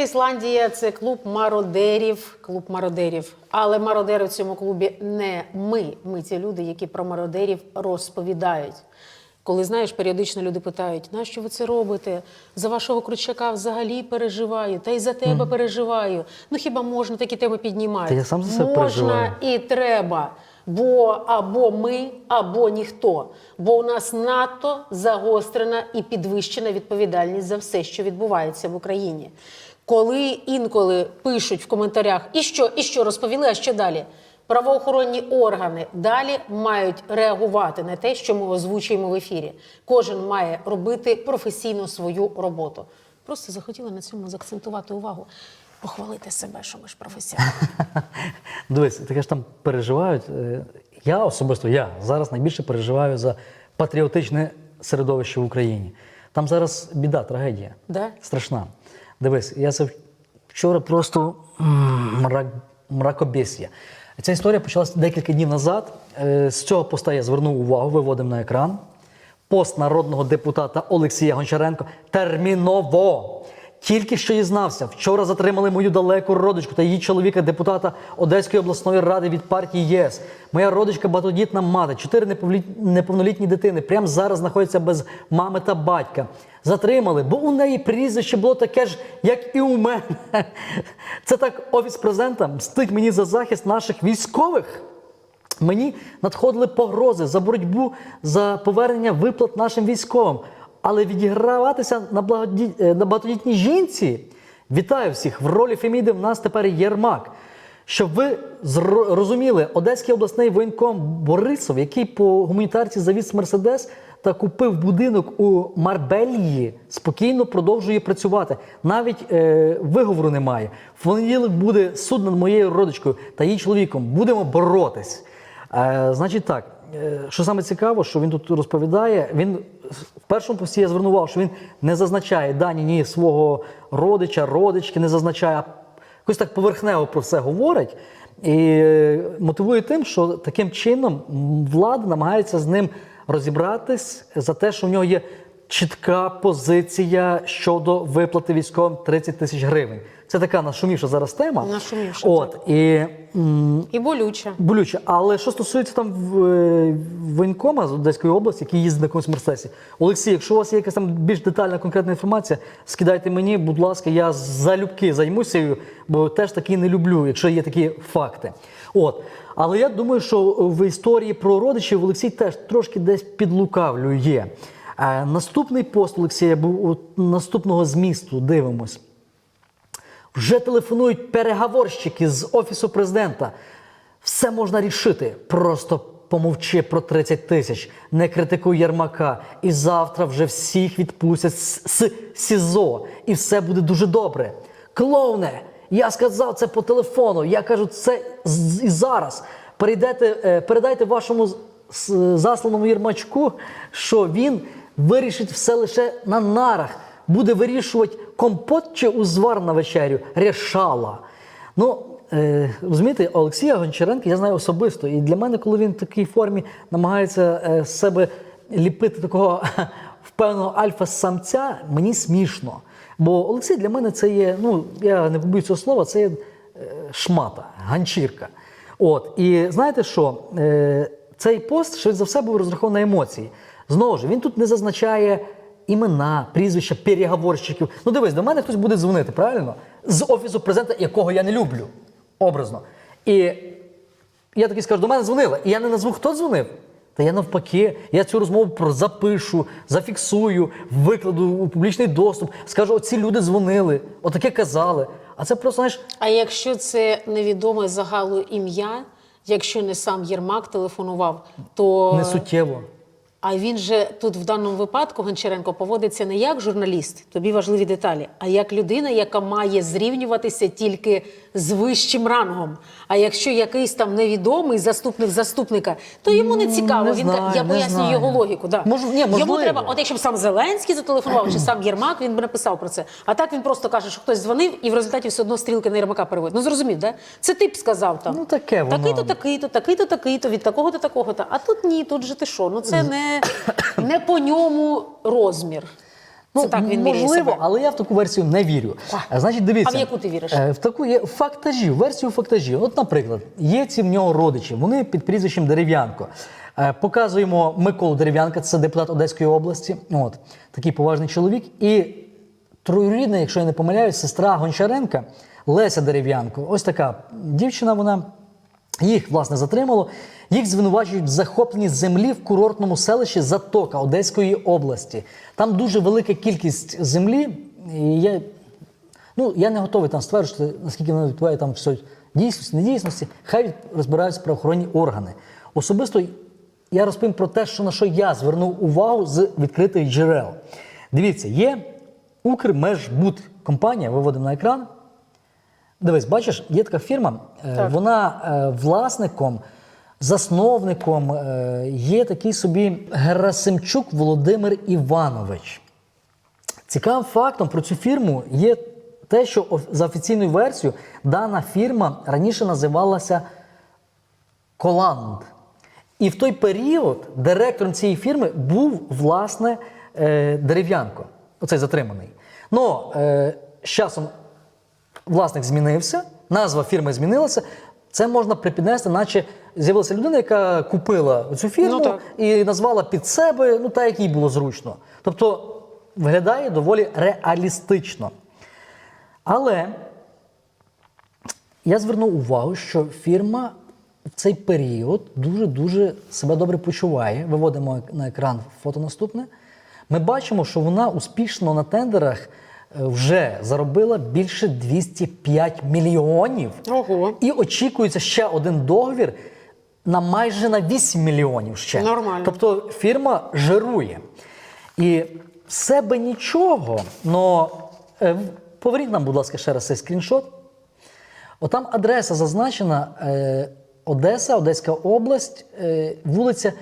це Ісландія, це клуб мародерів. Клуб мародерів. Але мародери в цьому клубі не ми. Ми ті люди, які про мародерів розповідають. Коли знаєш, періодично люди питають, нащо ви це робите? За вашого кручака взагалі переживаю, та й за тебе переживаю. Ну хіба можна такі теми піднімати? Та я сам за себе можна переживаю. і треба. Бо або ми, або ніхто. Бо у нас надто загострена і підвищена відповідальність за все, що відбувається в Україні. Коли інколи пишуть в коментарях, і що, і що розповіли, а що далі? Правоохоронні органи далі мають реагувати на те, що ми озвучуємо в ефірі. Кожен має робити професійно свою роботу. Просто захотіла на цьому заакцентувати увагу, похвалити себе, що ми ж професіонали. Дивись, таке ж там переживають. Е, Я особисто я зараз найбільше переживаю за патріотичне середовище в Україні. Там зараз біда, трагедія. Да? Страшна. Дивись, я це вчора просто мрак, мракобєсія. Ця історія почалася декілька днів назад. Е, З цього поста я звернув увагу, виводимо на екран. Пост народного депутата Олексія Гончаренко терміново. Тільки що дізнався, вчора затримали мою далеку родичку та її чоловіка, депутата Одеської обласної ради від партії ЄС. Моя родичка багатодітна мати, чотири неповнолітні дитини. Прямо зараз знаходяться без мами та батька. Затримали, бо у неї прізвище було таке ж, як і у мене. Це так офіс президента мстить мені за захист наших військових. Мені надходили погрози за боротьбу за повернення виплат нашим військовим. Але відіграватися на, благоді... е, на багатодітній жінці. Вітаю всіх! В ролі Феміди в нас тепер Єрмак. Щоб ви зро- розуміли, Одеський обласний воєнком Борисов, який по гуманітарці завіз Мерседес та купив будинок у Марбелії, спокійно продовжує працювати. Навіть е, виговору немає. В понеділок буде суд над моєю родичкою та її чоловіком. Будемо боротись. Е, значить так, що саме цікаво, що він тут розповідає, він в першому пості я звернував, що він не зазначає дані ні свого родича, родички, не зазначає, якось так поверхнево про все говорить. І е, мотивує тим, що таким чином влада намагається з ним розібратись за те, що в нього є чітка позиція щодо виплати військовим 30 тисяч гривень. Це така нашумівша зараз тема. Нашумівша, От, і м, І болюче. Болюче. Але що стосується там в- е, воєнкома з Одеської області, який їздить на якомусь мерсесі, Олексій, якщо у вас є якась там більш детальна конкретна інформація, скидайте мені, будь ласка, я залюбки займуся, бо теж таки не люблю, якщо є такі факти. От. Але я думаю, що в історії про родичів Олексій теж трошки десь підлукавлює. Наступний пост Олексія був наступного змісту. Дивимось. Вже телефонують переговорщики з офісу президента. Все можна рішити. Просто помовчи про 30 тисяч, не критикуй Єрмака. І завтра вже всіх відпустять з, з СІЗО, і все буде дуже добре. Клоуне, я сказав це по телефону. Я кажу це і зараз. Перейдете, е, передайте вашому засланому Єрмачку, що він вирішить все лише на нарах буде вирішувати компот чи узвар на вечерю. Рішала. Ну, е, розумієте, Олексія Гончаренка я знаю особисто. І для мене, коли він в такій формі намагається е, з себе ліпити такого впевненого альфа-самця, мені смішно. Бо Олексій для мене це є, ну, я не побоюсь цього слова, це є е, шмата, ганчірка. От, і знаєте що? Е, цей пост, швидше за все, був розрахований на емоції. Знову ж, він тут не зазначає імена, прізвища, переговорщиків. Ну дивись, до мене хтось буде дзвонити, правильно? З офісу президента, якого я не люблю, образно. І я такий скажу, до мене дзвонили, і я не назву, хто дзвонив. Та я навпаки, я цю розмову запишу, зафіксую, викладу у публічний доступ, скажу, оці люди дзвонили, отаке казали. А це просто, знаєш, А якщо це невідоме загалу ім'я, якщо не сам Єрмак телефонував, то не суттєво. А він же тут в даному випадку Гончаренко поводиться не як журналіст, тобі важливі деталі, а як людина, яка має зрівнюватися тільки з вищим рангом. А якщо якийсь там невідомий заступник заступника, то йому не цікаво. не він знаю, я пояснюю його логіку. Да. Мож- ні, Йому треба, от якщо б сам Зеленський зателефонував, чи сам Єрмак, він би написав про це. А так він просто каже, що хтось дзвонив, і в результаті все одно стрілки на Єрмака переводить. Ну зрозумів, да? Це ти б сказав там. Ну, таке воно. Такий-то, такий-то, такий-то, такий-то, від такого до такого-то. А тут ні, тут же ти що? Ну це не, не по ньому розмір. Це так він можливо, себе. але я в таку версію не вірю. А, Значить, дивіться. А в яку ти віриш? Е, В таку є фактажів, версію фактажів. От, наприклад, є ці в нього родичі, вони під прізвищем Дерев'янко. Е, Показуємо Миколу Дерев'янка, це депутат Одеської області. От такий поважний чоловік. І троюрідна, якщо я не помиляюсь, сестра Гончаренка Леся Дерев'янко. Ось така дівчина. Вона їх власне затримало. Їх звинувачують в захопленні землі в курортному селищі Затока Одеської області. Там дуже велика кількість землі. І я, ну, я не готовий там стверджувати, наскільки воно відповідає там все дійсності, недійсності. Хай розбираються правоохоронні органи. Особисто я розповім про те, що на що я звернув увагу з відкритих джерел. Дивіться, є Укрмежбуд компанія, виводимо на екран. Дивись, бачиш, є така фірма, е, Так. вона е, власником, засновником е, є такий собі Герасимчук Володимир Іванович. Цікавим фактом про цю фірму є те, що за офіційною версією дана фірма раніше називалася Коланд. І в той період директором цієї фірми був власне дерев'янко, оцей затриманий. Ну, з часом власник змінився, назва фірми змінилася. Це можна припіднести, наче з'явилася людина, яка купила цю фірму Ну, і назвала під себе, ну так, як їй було зручно. Тобто виглядає доволі реалістично. Але я звернув увагу, що фірма в цей період дуже-дуже себе добре почуває. Виводимо на екран фото наступне. Ми бачимо, що вона успішно на тендерах вже заробила більше 205 мільйонів. Ого. І очікується ще один договір на майже на 8 мільйонів ще. Нормально. Тобто фірма жирує. І все би нічого, але поверніть нам, будь ласка, ще раз цей скріншот. Отам адреса зазначена е, Одеса, Одеська область, е, вулиця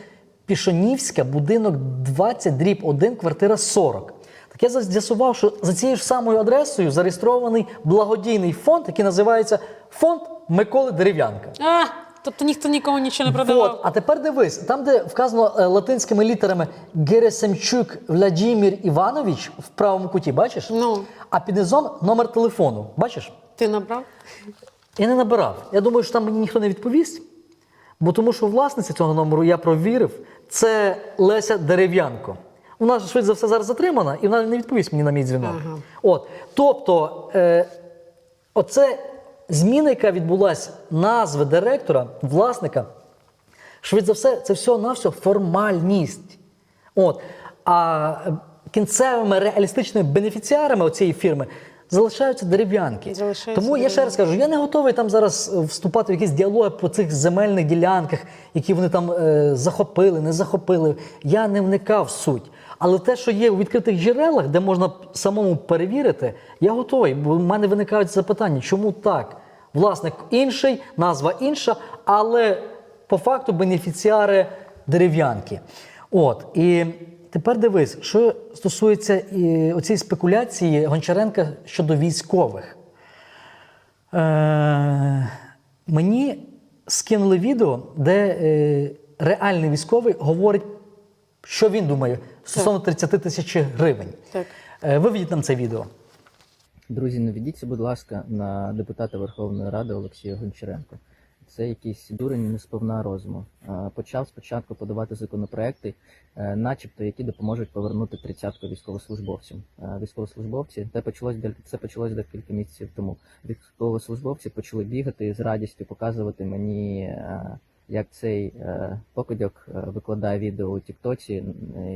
Пішонівська, будинок 20, дріб 1, квартира 40. Так я з'ясував, що за цією ж самою адресою зареєстрований благодійний фонд, який називається Фонд Миколи Дерев'янка. А, тобто ніхто нікому нічого не продавав. От, а тепер дивись, там, де вказано е, латинськими літерами Герасимчук Владимир Іванович в правому куті, бачиш? Ну. А під низом номер телефону. Бачиш? Ти набрав? Я не набирав. Я думаю, що там мені ніхто не відповість, бо тому що власниця цього номеру я провірив, це Леся Дерев'янко. Вона швидше за все зараз затримана, і вона не відповість мені на мій дзвінок. Ага. От, тобто, е, оце зміна, яка відбулася назви директора, власника, швидше за все, це все на все формальність. От. А е, кінцевими реалістичними бенефіціарами цієї фірми залишаються дерев'янки. Тому я ще раз кажу, я не готовий там зараз е, вступати в якісь діалоги по цих земельних ділянках, які вони там е, захопили, не захопили. Я не вникав в суть. Але те, що є у відкритих джерелах, де можна самому перевірити, я готовий. Бо в мене виникають запитання, чому так? Власник інший, назва інша, але по факту бенефіціари дерев'янки. От і тепер дивись, що стосується оцієї спекуляції Гончаренка щодо військових. Е, мені скинули відео, де е, реальний військовий говорить, що він думає стосовно 30 тисяч гривень. Так. Е, виведіть нам це відео. Друзі, не ведіться, будь ласка, на депутата Верховної Ради Олексія Гончаренко. Це якийсь дурень не сповна розуму. Е, Почав спочатку подавати законопроекти, е, начебто, які допоможуть повернути тридцятку військовослужбовцям. Військовослужбовці це почалось це почалось декілька місяців тому. Військовослужбовці почали бігати з радістю показувати мені, як цей е, покидьок е, викладає відео у Тіктоці,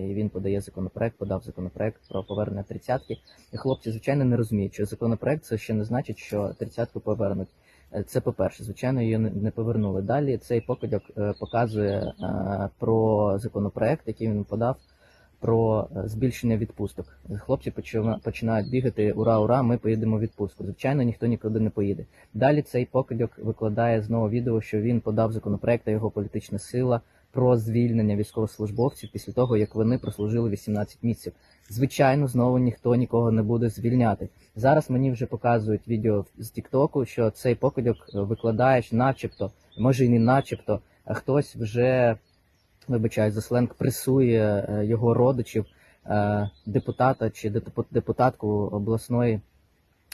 і він подає законопроект, подав законопроект про повернення тридцятки. І хлопці, звичайно, не розуміють, що законопроект це ще не значить, що тридцятку повернуть. Е, Це по-перше, звичайно, її не- повернули. Далі цей покидьок показує про законопроект, який він подав, про е, збільшення відпусток. Хлопці почина- починають бігати ура, ура, ми поїдемо в відпустку. Звичайно, ніхто нікуди не поїде. Далі цей покидьок викладає знову відео, що він подав законопроект, а його політична сила про звільнення військовослужбовців після того, як вони прослужили 18 місяців. Звичайно, знову ніхто нікого не буде звільняти. Зараз мені вже показують відео з Тіктоку, що цей покидьок е, викладає, начебто, може і не начебто, а хтось вже, вибачаю за сленг, пресує е, його родичів е, депутата чи деп- депутатку обласної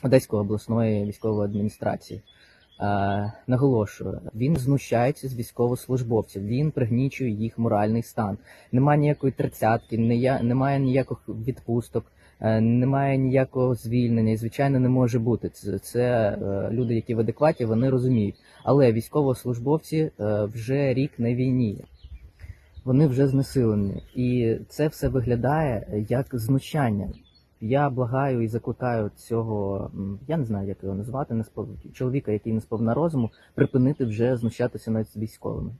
Одеської обласної військової адміністрації. Е, наголошую, він знущається з військовослужбовців, він пригнічує їх моральний стан. Немає ніякої тридцятки, немає ніяких відпусток, немає ніякого звільнення. І звичайно, не може бути. Це, це люди, які в адекваті, вони розуміють. Але військовослужбовці вже рік на війні. Вони вже знесилені, і це все виглядає як знущання. Я благаю і закликаю цього, я не знаю, як його назвати, неспов... чоловіка, який не сповна розуму, припинити вже знущатися над військовими.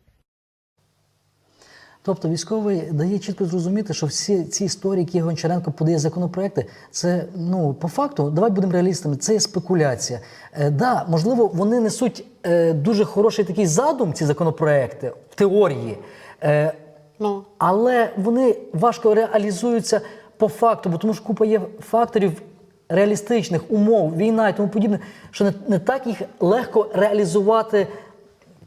Тобто військовий дає чітко зрозуміти, що всі ці історії, які Гончаренко подає законопроекти, це ну по факту, давай будемо реалістами, це є спекуляція. Е, да, можливо, вони несуть е, дуже хороший такий задум, ці законопроекти в теорії. Е, Ну. але вони важко реалізуються по факту, бо тому що купа є факторів реалістичних умов, війна і тому подібне, що не, не так їх легко реалізувати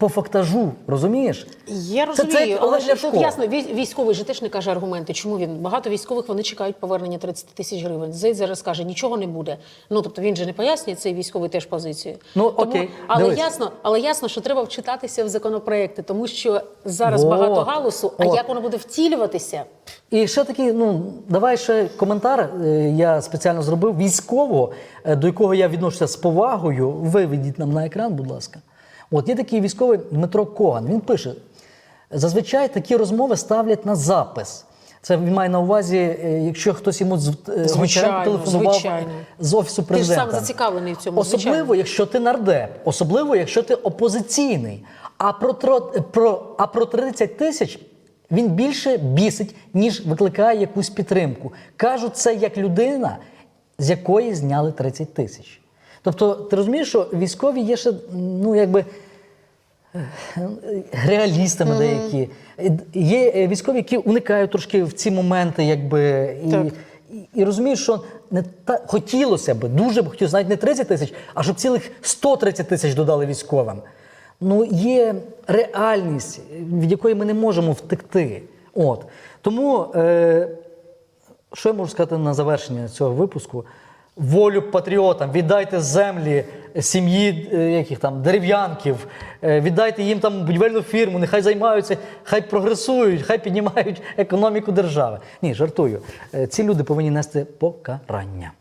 по фактажу, розумієш? Я розумію, це але ж тут ясно, вій- військовий же теж не каже аргументи. Чому він? Багато військових вони чекають повернення 30 тисяч гривень. Зей зараз каже, нічого не буде. Ну тобто він же не пояснює цей військовий теж позицію. Ну, Тому- окей, але дивись. ясно, але ясно, що треба вчитатися в законопроекти, тому що зараз Вот, багато галусу. А от. як воно буде втілюватися? І ще такий, ну давай ще коментар. е, Я спеціально зробив військового, е, до якого я відношуся з повагою. Виведіть нам на екран, будь ласка. От є такий військовий Дмитро Коган. Він пише: зазвичай такі розмови ставлять на запис. Це він має на увазі, е, якщо хтось йому е, Звичайно, телефонував звичайно. з офісу Ти ж сам зацікавлений в цьому, Особливо, звичайно. якщо ти нардеп, особливо, якщо ти опозиційний. А про, про, а про 30 тисяч він більше бісить, ніж викликає якусь підтримку. Кажу це як людина, з якої зняли 30 тисяч. Тобто, ти розумієш, що військові є ще, ну якби. е, Реалістами деякі. Є е, військові, які уникають трошки в ці моменти, якби і, Так. і, і розумієш, що не та хотілося б, дуже б хотілося, навіть не 30 тисяч, а щоб цілих 130 тисяч додали військовим. Ну, є реальність, від якої ми не можемо втекти. От. Тому, е, що я можу сказати на завершення цього випуску? Волю патріотам, віддайте землі сім'ї е, яких там дерев'янків, е, віддайте їм там будівельну фірму, нехай займаються, хай прогресують, хай піднімають економіку держави. Ні, жартую. Е, Ці люди повинні нести покарання.